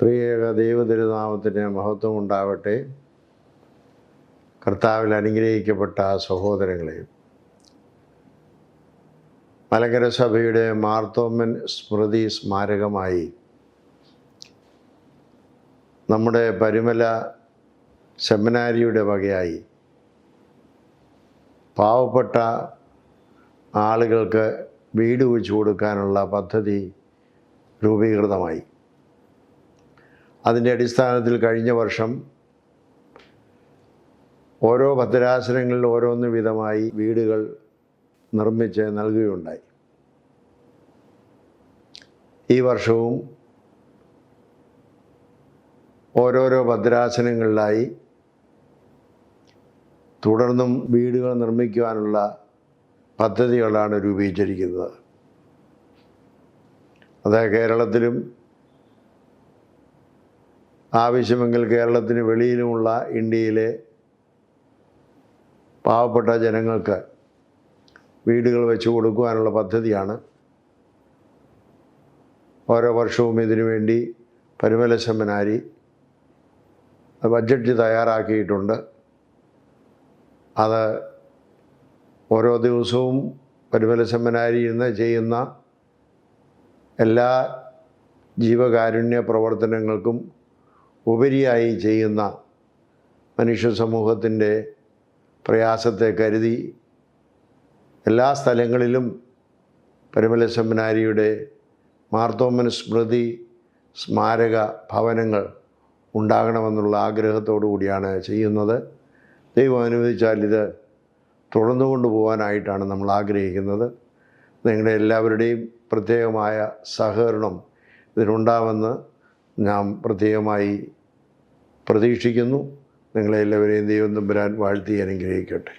ത്രിയേക ദൈവതിരുനാമത്തിന് മഹത്വം ഉണ്ടാവട്ടെ. കർത്താവിൽ അനുഗ്രഹിക്കപ്പെട്ട സഹോദരങ്ങളെ മലങ്കര സഭയുടെ മാർത്തോമൻ സ്മൃതി സ്മാരകമായി നമ്മുടെ പരിമല സെമിനാരിയുടെ വകയായി പാവപ്പെട്ട ആളുകൾക്ക് വീട് വെച്ച് കൊടുക്കാനുള്ള പദ്ധതി രൂപീകൃതമായി. അതിന്റെ അടിസ്ഥാനത്തിൽ കഴിഞ്ഞ വർഷം ഓരോ ഭദ്രാസനങ്ങളിൽ ഓരോന്ന് വിധമായി വീടുകൾ നിർമ്മിച്ച് നൽകുകയുണ്ടായി. ഈ വർഷവും ഓരോരോ ഭദ്രാസനങ്ങളിലായി തുടർന്നും വീടുകൾ നിർമ്മിക്കുവാനുള്ള പദ്ധതികളാണ് രൂപീകരിച്ചിരിക്കുന്നത്. അത് കേരളത്തിലും ആവശ്യമെങ്കിൽ കേരളത്തിന് വെളിയിലുമുള്ള ഇന്ത്യയിലെ പാവപ്പെട്ട ജനങ്ങൾക്ക് വീടുകൾ വെച്ചു കൊടുക്കുവാനുള്ള പദ്ധതിയാണ്. ഓരോ വർഷവും ഇതിനുവേണ്ടി പരിമല സെമിനാരി ബഡ്ജറ്റ് തയ്യാറാക്കിയിട്ടുണ്ട്. അത് ഓരോ ദിവസവും പരിമല സെമിനാരി ഇന്ന് ചെയ്യുന്ന എല്ലാ ജീവകാരുണ്യ പ്രവർത്തനങ്ങൾക്കും ഉപരിയായി ചെയ്യുന്ന മനുഷ്യ സമൂഹത്തിന്റെ പ്രയാസത്തെ കരുതി എല്ലാ സ്ഥലങ്ങളിലും പരിമല സെമിനാരിയുടെ മാർത്തോമൻ സ്മൃതി സ്മാരക ഭവനങ്ങൾ ഉണ്ടാകണമെന്നുള്ള ആഗ്രഹത്തോടു കൂടിയാണ് ചെയ്യുന്നത്. ദൈവം അനുവദിച്ചാൽ ഇത് തുടർന്നു കൊണ്ടുപോകാനായിട്ടാണ് നമ്മൾ ആഗ്രഹിക്കുന്നത്. നിങ്ങളുടെ എല്ലാവരുടെയും പ്രത്യേകമായ സഹകരണം ഇതിനുണ്ടാവുമെന്ന് ഞാൻ പ്രത്യേകമായി പ്രതീക്ഷിക്കുന്നു. നിങ്ങളെ എല്ലാവരെയും ദൈവം തമ്പുരാൻ വാഴ്ത്തി അനുഗ്രഹിക്കട്ടെ.